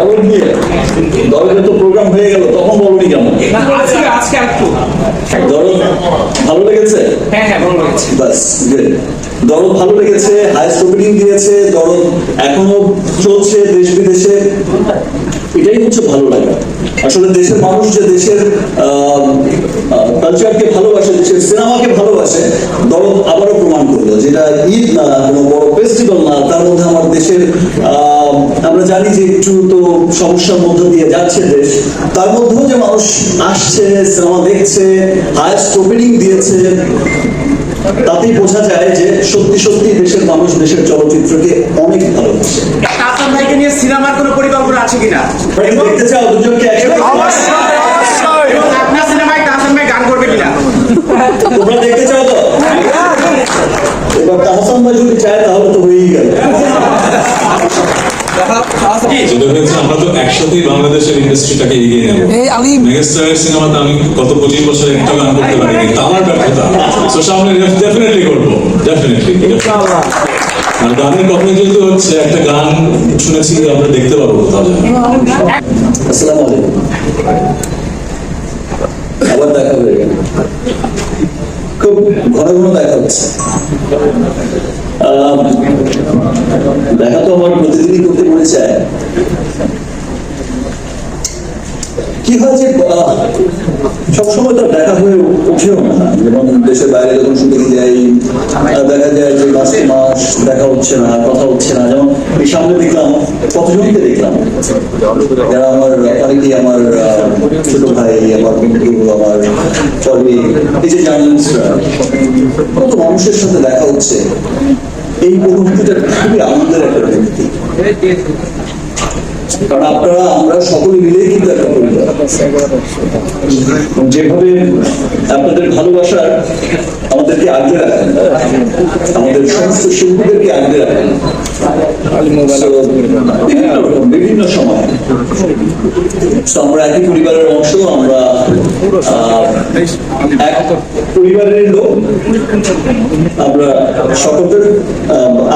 দরদ নিয়ে দরদের তো প্রোগ্রাম হয়ে গেল তখন বলনি কেমন আজকে আজকে একটু দরদ ভালো লেগেছে? হ্যাঁ হ্যাঁ ভালো লাগছে। বাস good. দরদ ভালো লেগেছে হাইস্ট ওপেনিং দিয়েছে দরদ এখনও চলছে দেশ বিদেশে। এটাই হচ্ছে ভালো লাগা। আসলে দেশের মানুষ যে দেশের কালচারকে ভালোবাসে দেশের সিনেমাকে ভালোবাসে দরদ আবারও প্রমাণ করল যেটা ঈদ না কোনো বড় ফেস্টিভ্যাল না তার মধ্যে আমার দেশের আহ, আমরা জানি যে একটু তো সমস্যার মধ্য দিয়ে যাচ্ছে দেশ। তার মধ্যেও যে মানুষ আসছে সিনেমা দেখছে হাইস্ট ওপেনিং দিয়েছে তাতেই বোঝা যায় যে সত্যি সত্যি দেশের মানুষ দেশের চলচ্চিত্রকে অনেক ভালোবাসে। তাসান ভাইকে নিয়ে সিনেমার কোনো পরিকল্পনা আছে কিনা? দেখতে চাও দুজনকে আপনার সিনেমায় তাসান ভাই গান করবে কিনা? তোমরা দেখতে চাও তো? এবার তাহসান ভাই যদি চায় তাহলে তো হয়েই গেল। যেটা হয়েছে আমরা তো একসাথেই বাংলাদেশের ইন্ডাস্ট্রিটাকে এগিয়ে নেব। এই মেগাস্টারের সিনেমাতে আমি গত পঁচিশ বছর একটা গান করতে পারিনি তা আমার ব্যর্থতা। তো সামনে ডেফিনেটলি করব ডেফিনেটলি আর গানের কথা যেহেতু হচ্ছে একটা গান শুনেছি আমরা দেখতে পারব কোথাও আসসালামু আলাইকুম। আবার দেখা হয়ে গেল খুব ঘন ঘন দেখা হচ্ছে। দেখা তো আমার প্রতিদিনই করতে মনে চায়। কি হয় যে সবসময় তো দেখা হয়ে উঠেও না। যেমন দেশের বাইরে যখন শুটিং যাই দেখা যায় যে মাসে মাস দেখা হচ্ছে না, কথা হচ্ছে না। যেমন এই সামনে দেখলাম, কতজনকে দেখলাম? যারা আমার অনেকে আমার ছোট ভাই, আমার বন্ধু, আমার কলিগ এই যে জার্নালিস্টরা কত মানুষের সাথে দেখা হচ্ছে। এই অনুভূতিটা খুবই আনন্দের একটা অনুভূতি। কারণ আপনারা, আমরা সকলে মিলেই কিন্তু একটা পরিবার যেভাবে আপনাদের ভালোবাসার আমাদেরকে আগলে রাখেন, আমাদের সমস্ত শিল্পীদেরকে আগলে রাখেন। বিভিন্ন সময়। আমরা একই পরিবারের অংশ, আমরা পরিবারের লোক। আমরা সকলের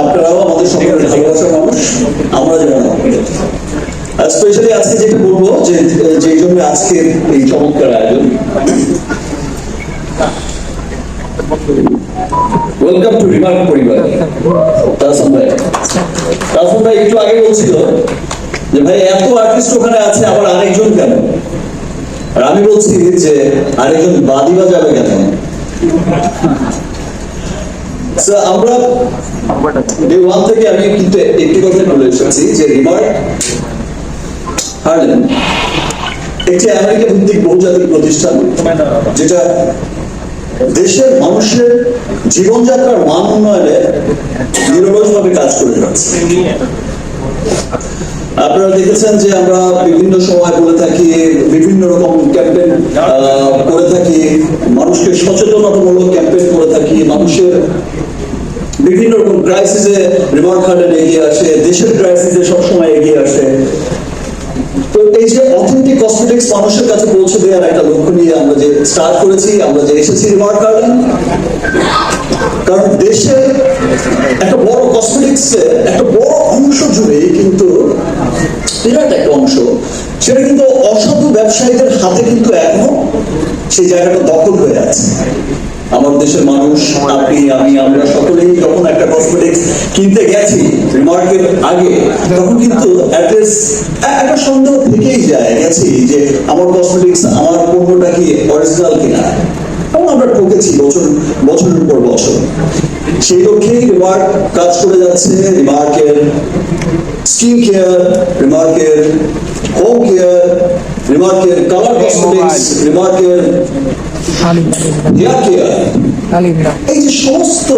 আপনারাও আমাদের সকলের ভালোবাসার মানুষ, আমরা যেমন স্পেশালি আজকে যেটা বলব, যে যে জন্য আজকে এই চমৎকার আয়োজন। ওয়েলকাম টু রিমার্ক পরিবার ভাই। ভাই একটু আগে বলছিল যে, ভাই, এত আর্টিস্ট ওখানে আছে, আবার আরেকজন কেন? আর আমি বলছি যে, আরেকজন বাজাবে কেন? আমরা ডে ওয়ান থেকে আমি কিন্তু একটি কথা বলে এসেছি যে রিমার্ক একটি আমেরিকা ভিত্তিক বহুজাতিক প্রতিষ্ঠান যেটা দেশের মানুষের জীবনযাত্রার মান উন্নয়নে কাজ করে যাচ্ছে। আপনারা দেখেছেন যে আমরা বিভিন্ন সময় বলে থাকি, বিভিন্ন রকম ক্যাম্পেইন করে থাকি, মানুষকে সচেতনতামূলক ক্যাম্পেইন করে থাকি, মানুষের বিভিন্ন রকম ক্রাইসিসে রিমার্ক হার্ডেন এগিয়ে আসে, দেশের ক্রাইসিসে সবসময় এগিয়ে আসে। কসমেটিক্স মানুষের কাছে পৌঁছে দেওয়ার একটা লক্ষ্য নিয়ে আমরা যে স্টার্ট করেছি, আমরা যে এসেছি রিমার্ক গার্ডেন কারণ দেশে একটা বড় কসমেটিক্স একটা বড় অংশ জুড়ে কিন্তু বিরাট একটা অংশ, সেটা কিন্তু অসাধু ব্যবসায়ীদের হাতে কিন্তু এখনও সেই জায়গাটা দখল হয়ে আছে। আমার দেশের মানুষ, আপনি, আমি, আমরা সকলেই যখন একটা কসমেটিক্স কিনতে গেছি রিমার্কের আগে, তখন কিন্তু একটা সন্দেহ থেকেই যায়, গেছি যে আমার কসমেটিক্স আমার পণ্যটা কি অরিজিনাল কিনা। এবং আমরা ঠকেছি বছর, বছরের পর বছর। সেই লক্ষ্যেই রিমার্ক কাজ করে যাচ্ছে রিমার্কের স্কিন কেয়ার রিমার্কের হোম কেয়ার রিমার্কের কালার কসমেটিক্স রিমার্কের হেয়ার কেয়ার এই যে সমস্ত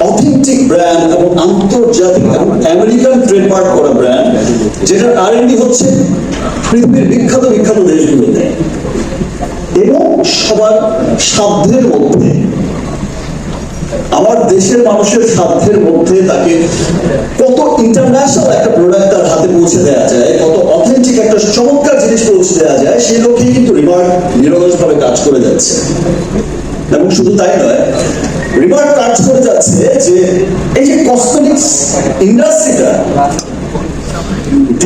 অথেন্টিক ব্র্যান্ড এবং আন্তর্জাতিক এবং আমেরিকান ট্রেডমার্ক করা ব্র্যান্ড যেটা আরএনডি হচ্ছে পৃথিবীর বিখ্যাত বিখ্যাত দেশগুলোতে। এবং সবার সাধ্যের মধ্যে আমার দেশের মানুষের সাধ্যের মধ্যে তাকে কত ইন্টারন্যাশনাল একটা প্রোডাক্ট তার হাতে পৌঁছে দেওয়া যায়, কত অথেন্টিক একটা চমৎকার জিনিস পৌঁছে দেওয়া যায়, সেই লক্ষ্যে কিন্তু রিমার্ক নিরলসভাবে কাজ করে যাচ্ছে। এবং শুধু তাই নয় রিমার্ক কাজ করে যাচ্ছে যে এই যে কসমেটিক্স ইন্ডাস্ট্রিটা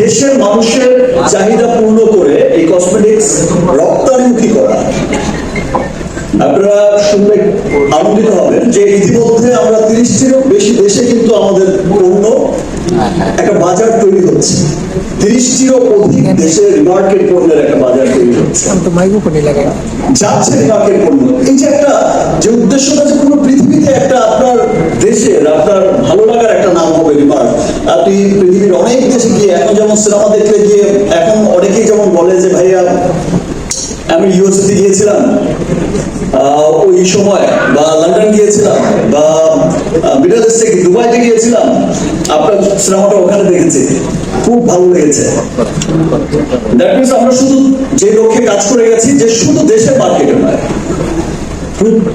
দেশের মানুষের চাহিদা পূর্ণ করে এই কসমেটিক্স রপ্তানিমুখী করা। আপনারা শুনলে আনন্দিত হবেন যে ইতিমধ্যে আমরা তিরিশটিরও বেশি দেশে কিন্তু আমাদের পণ্য একটা বাজার তৈরি হচ্ছে। তিরিশটিরও অধিক দেশে রিমার্কেট পণ্যের একটা বাজার তৈরি হচ্ছে। যাচ্ছে রিমার্কেট পণ্য। এই যে একটা যে উদ্দেশ্যটা যে কোনো পৃথিবীতে একটা আপনার দেশের আপনার ভালো লাগার একটা নাম হবে রিমার্ক আপনি পৃথিবীর অনেক দেশে গিয়ে এখন যেমন সিনেমা দেখতে গিয়ে এখন অনেকেই যেমন বলে যে ভাইয়া আমি ইউএসএতে গিয়েছিলাম। ওই সময় বা লন্ডন গিয়েছিলাম বা মিডল ইস্ট থেকে দুবাইতে গিয়েছিলাম। আপনার সিনেমাটা ওখানে দেখেছি। খুব ভালো লেগেছে। দ্যাট মিনস আমরা শুধু যে লক্ষ্যে কাজ করে গেছি, যে শুধু দেশের মার্কেটে নয়।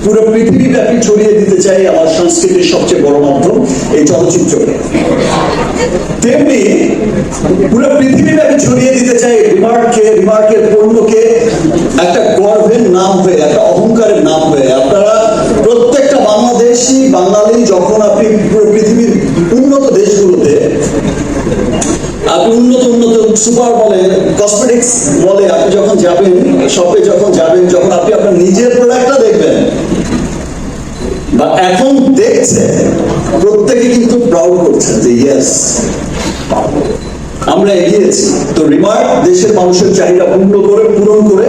পুরো পৃথিবী ব্যাপী ছড়িয়ে দিতে চাই আমার সংস্কৃতির সবচেয়ে বড় মাধ্যম এই চলচ্চিত্রকে তেমনি পুরো পৃথিবী ব্যাপী ছড়িয়ে দিতে চাই রিমার্ককে, রিমার্কের পণ্যকে, একটা গর্বের নাম হয়ে, একটা অহংকারের নাম হয়ে। আপনারা প্রত্যেকটা বাংলাদেশি, বাঙালি, যখন আপনি সুপার বলে কসমেটিক্স বলে আপনি যখন যাবেন শপে যখন যাবেন, যখন আপনি আপনার নিজের প্রোডাক্টটা দেখবেন, বা এখন দেখছে প্রত্যেকে কিন্তু প্রাউড করছে যে ইয়েস আমরা এগিয়েছি। তো রিমার্ক দেশের মানুষের চাহিদা পূর্ণ করে, পূরণ করে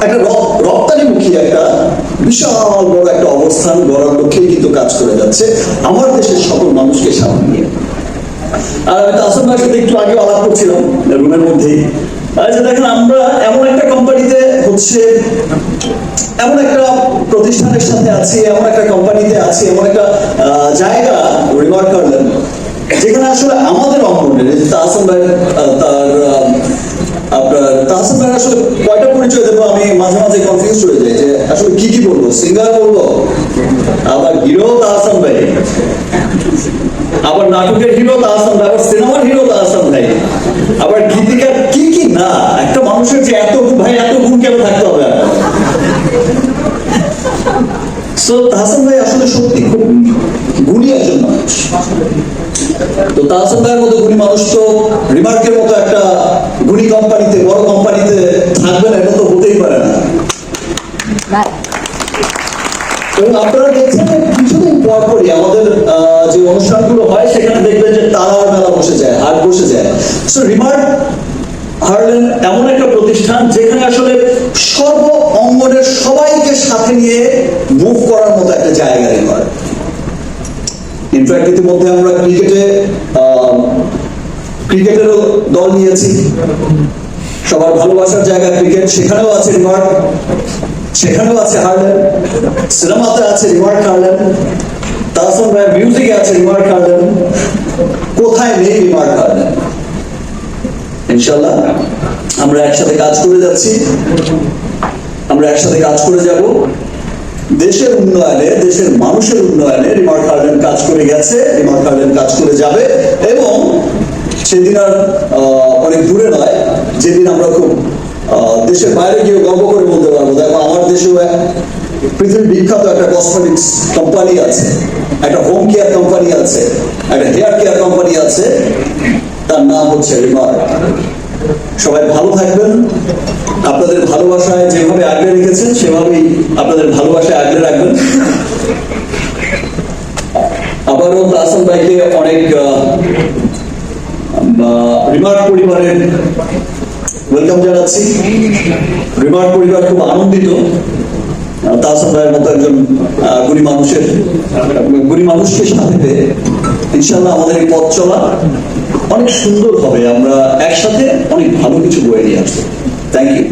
একটা রপ- রপ্তানিমুখী একটা বিশাল বড় একটা অবস্থান গড়ার লক্ষ্যেই কিন্তু কাজ করে যাচ্ছে। আমার দেশের সকল মানুষকে সামনে নিয়ে। আর আমি তাসম ভাইয়ের সাথে একটু আগে আলাপ করছিলাম রুমের মধ্যেই যে দেখেন, আমরা এমন একটা কোম্পানিতে হচ্ছে, এমন একটা প্রতিষ্ঠানের সাথে আছি, এমন একটা কোম্পানিতে আছি, এমন একটা জায়গা রিমার্ক করলেন। যেখানে আসলে আমাদের অঙ্গনের তাহসান ভাই তার আপনার, তাহসান ভাই আসলে কয়টা পরিচয় দেবো? আমি মাঝে মাঝে কনফিউজ হয়ে যাই যে আসলে কি কি বলব? সিঙ্গার বলব? আবার হিরো তাহসান ভাই। আবার নাটকের হিরো তাহসান আবার সিনেমার হিরো তাহসান ভাই। আবার গীতিকার কি কি না? একটা মানুষের যে এত ভাই এত গুণ কেন থাকতে হবে সো তাহসান ভাই আসলে সত্যি খুব গুণী একজন মানুষ। তো তাহসান ভাইয়ের মতো গুণী মানুষ তো রিমার্কের মতো একটা গুণী কোম্পানিতে বড় কোম্পানিতে থাকবে না এটা তো হতেই পারে না। এবং আপনারা দেখছেন কিছুদিন আমাদের যে অনুষ্ঠানগুলো হয়, সেখানে দেখবেন যে তারার মেলা বসে যায়, হাট বসে যায়। সো রিমার্ক হার্লেন এমন একটা প্রতিষ্ঠান যেখানে আসলে সর্ব অঙ্গনের সবাইকে সাথে নিয়ে মুভ করার মতো একটা জায়গা রিমার্ক ইনফ্যাক্ট ইতিমধ্যে আমরা ক্রিকেটে ক্রিকেটেরও দল নিয়েছি। সবার ভালোবাসার জায়গা ক্রিকেট। সেখানেও আছে রিমার্ক সেখানেও আছে হার্লেন সিনেমাতে আছে রিমার্ক হার্লেন তারপর মিউজিকে আছে রিমার্ক হার্লেন কোথায় নেই রিমার্ক হার্লেন ইনশাল্লাহ আমরা একসাথে কাজ করে যাচ্ছি। আমরা একসাথে কাজ করে যাব। দেশের উন্নয়নে, দেশের মানুষের উন্নয়নে রিমার্ক হার্লেন কাজ করে গেছে রিমার্ক হার্লেন কাজ করে যাবে। এবং সেদিন আর অনেক দূরে নয়, যেদিন আমরা খুব দেশের বাইরে গিয়ে গর্ব করে বলতে পারব। দেখো, আমার দেশেও পৃথিবীর বিখ্যাত একটা কসমেটিক্স কোম্পানি আছে। একটা হোম কেয়ার কোম্পানি আছে, একটা হেয়ার কেয়ার কোম্পানি আছে, তার নাম হচ্ছে রিমার্ক সবাই ভালো থাকবেন। আপনাদের ভালোবাসায় যেভাবে আগলে রেখেছেন, সেভাবেই আপনাদের ভালোবাসায় আগলে রাখবেন। আবারও তাহসান ভাইকে অনেক রিমার্ক পরিবারের ওয়েলকাম জানাচ্ছি। রিমার্ক পরিবার খুব আনন্দিত। তাহসান ভাইয়ের মতো একজন গুণী মানুষের, গুণী মানুষকে সাথে ইনশাল্লাহ আমাদের এই পথ চলা অনেক সুন্দর হবে। আমরা একসাথে অনেক ভালো কিছু বয়ে নিয়ে আসব। Thank you